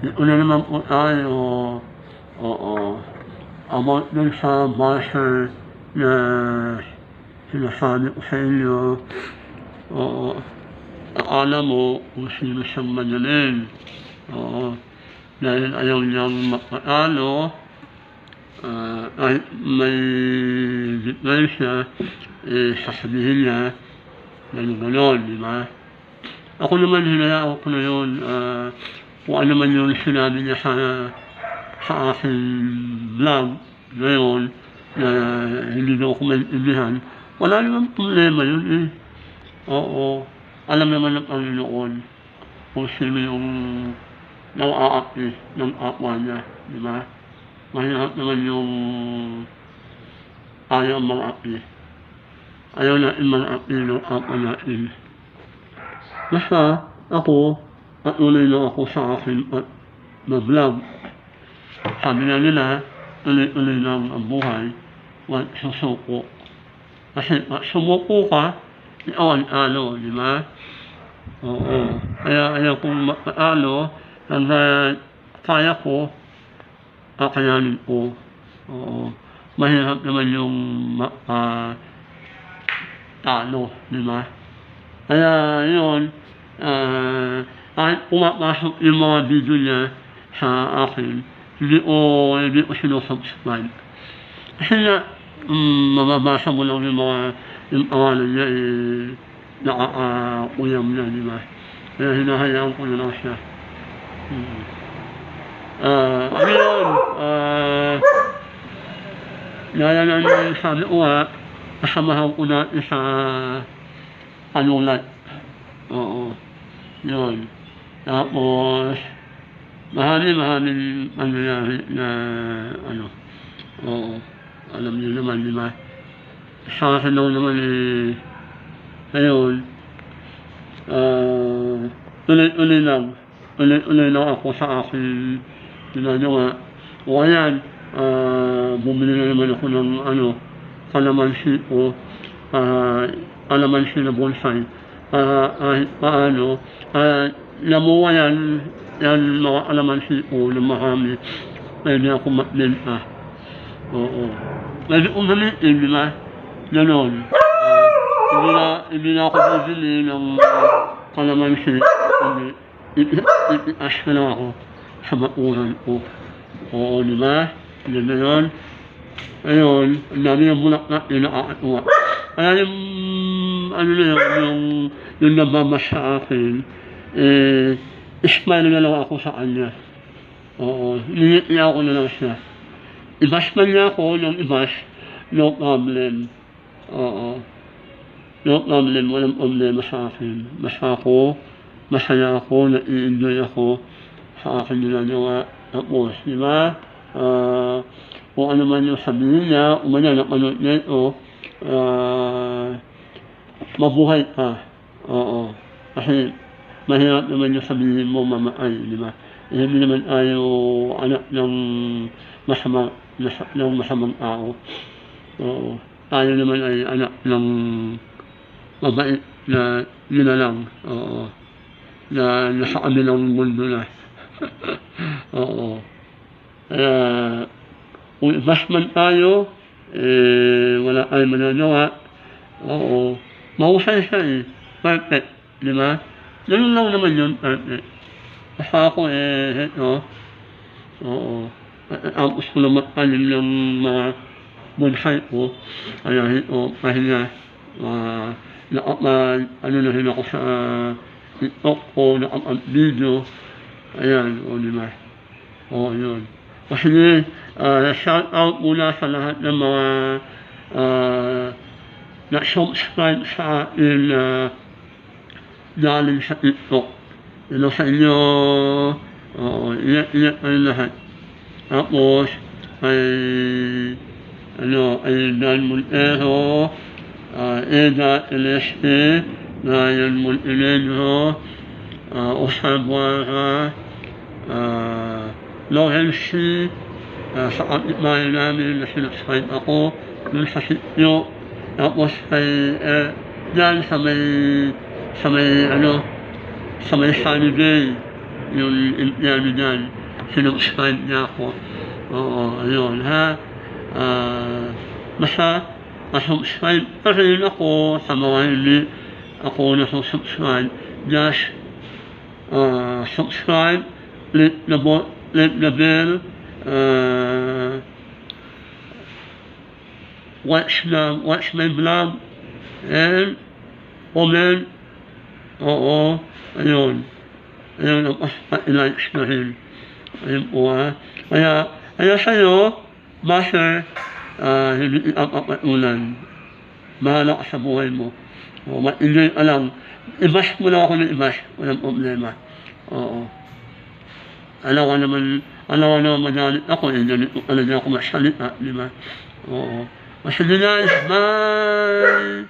Una naman po tayo, oo, about dun sa basher na sinasabi ko sa inyo, oo, akala mo kung sino siyang magaling. Oo, dahil ayaw niyang makatalo, ah, kahit may diferensya, eh, sasabihin niya, gano'n gano'n, di ba? Ako naman, hinayaan ko na yun, ah, kung ano man yung sinabi niya sa, sa aking vlog ngayon, na hindi daw ako maintindihan, wala namang problema yun eh. Oo, alam naman ng Panginoon kung sino yung nang-aakti ng kapwa niya, di ba? Mahirap naman yung ayaw mag-akti. Ayaw natin mag-akti ng kapwa natin. Basta ako, patuloy lang ako sa akin at mag-vlog. Sabi na nila, tuloy-tuloy lang ang buhay, huwag susuko. Kasi pag sumuko ka, ikaw ang talo, di ba? Oo. Kaya ayaw kong makatalo, hanggang kaya ko, kakayanin ko. Oo. Mahirap naman yung maka talo, di ba? Kaya yun, ah, kahit pumapasok yung mga video niya sa akin, hindi ko, hindi ko sinusubscribe. Kasi nga, mm, mababasa mo lang yung mga, yung pangalan niya, eh, nakakakuyam na, di ba? Kaya hinahayaan ko na lang ano. Tapos, marami maraming pangyayari na ano. Oo. Alam niyo naman, di ba? Sa akin naman eh, ngayon, ah, tuloy-tuloy lang. Tuloy-tuloy lang ako sa aking ginagawa. O kaya, ah, bumili na naman ako ng ano, kalamansi ko, ah, kalamansi na bonsai. Para kahit paano, ah, namuha yan, yan mga kalamansi ko na marami. Pwede ako magbenta. Oo. Pwede kong gamitin, di ba? Ganon. Ah, hindi na, hindi na ako bibili Ititas na lang na yung yung, ano na yun, yung, yung nababas sa akin, eh, smile na lang ako sa kanya. Oo, ningiti ako na lang siya. Ibas man niya ako ng ibas, no problem. Oo. No problem, walang problema sa akin. Basta ako, masaya ako, nai-enjoy ako sa akin ginagawa. Tapos, di ba? Ah, kung ano man yung sabihin niya, kung man yan, napanood niya ito, ah, mabuhay ka. Oo. Kasi, mahirap naman yung sabihin mo mamaay, di ba? Eh, hindi naman tayo anak ng masama, ng masamang tao. Oo. Tayo naman ay anak ng mabait na yun na lang. Oo. Na nasa kabilang mundo na. Oo. Kaya, kung ibas man tayo, eh, wala tayong managawa. Oo. Mahusay siya eh. Perfect. Di ba? Ganun lang naman yun, perfect. Basta ako eh, ito. Oo. Tapos ko na matalim ng mga bonsai ko. Kaya ito, pahinga. Uh, ano na rin ako sa TikTok ko, nakapag-video. Ayan, o di ba? Oo, yun. Kasi, uh, shout out muna sa lahat ng mga uh, na-subscribe sa akin na galing sa TikTok. Ano sa inyo, oo, iyak-iyak kayo lahat. Tapos, ay, ano, ay Dan Montero, uh, Eda Celeste, Ryan Montenegro, uh, Osabuara, uh, Lawrence, uh, sa kapitbahay namin na sinascribe ako, dun sa sityo, tapos kay, eh, dyan sa may, sa may, ano, sa may sunny day, yung empleyado dyan, sinubscribe niya ako. Oo, ayun, ha? Ah, basta, pasubscribe pa rin ako sa mga hindi ako nasusubscribe. Just, uh, subscribe, click the, click the bell, uh, watch the, watch my vlog, and comment, oo, ayun. Ayun, tapos pa-likes na rin. Ayun po ha. Kaya, kaya sa'yo, Master, ah, hindi ang kapatulan. Bahala ka sa buhay mo. O, ma-enjoy ka lang. Ibas mo lang ako ng ibas. Walang problema. Oo. Alam ko naman, alam ko naman magalit ako. Eh? Oo. وحل العثمان